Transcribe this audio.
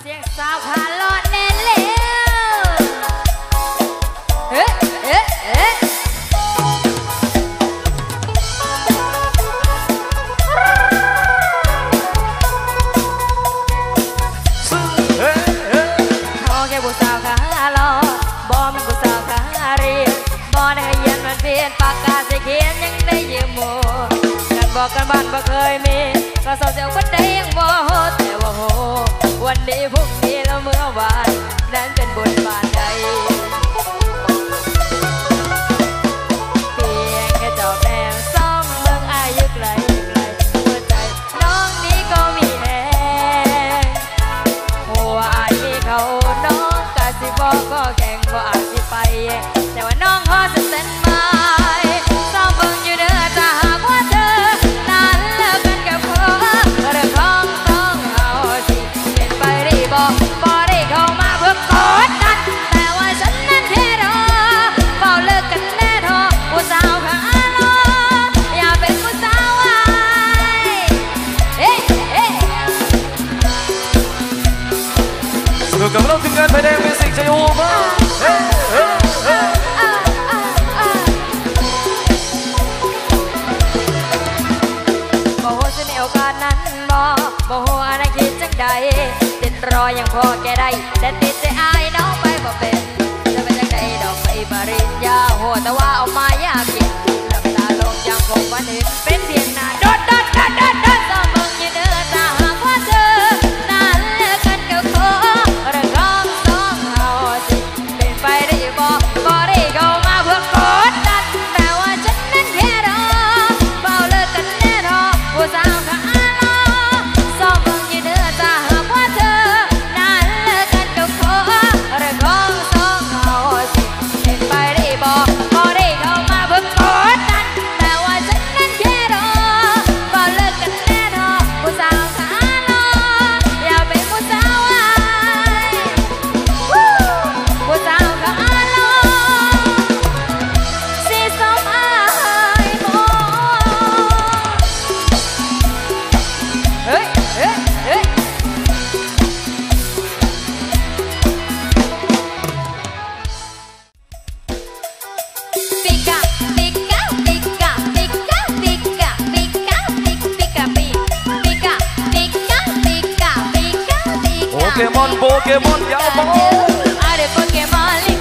เสียงสาวขาลอดแน่นเร็วเอ๊ะเอ๊ะเอ๊ะเฮ้เฮ้ขอแค่ผู้สาวขาลอดบ่มันผู้สาวขาเรียนบ่ได้เขียนมันเพียนปากกาสิเขียนยังได้ยืมหมูกันบอกกันบ้านบ่เคยมีก็สาวเสียวคนใด กะสิบอกก็แข่งบ่อาจสิไป เราทีมงานไฟแดงมิวสิกชัยภูมิเฮ้เฮ้เฮ้อ่าอ่าอ่าบ่โหสิมีโอกาสนั้นบ่บ่โหอะไรคิดจังใดติดรอยังพอแกได้ แต่ติดใจอายน้องไปบ่เป็นจะเป็นจังใดดอกไปปริญญาโหแต่ว่าเอามายากเย็นหลับตาลงยังคงฝันเห็นเป็นเพียงหน้าโดดโดดโดด Pokémon, Pokémon, ya vamos. Are Pokémon.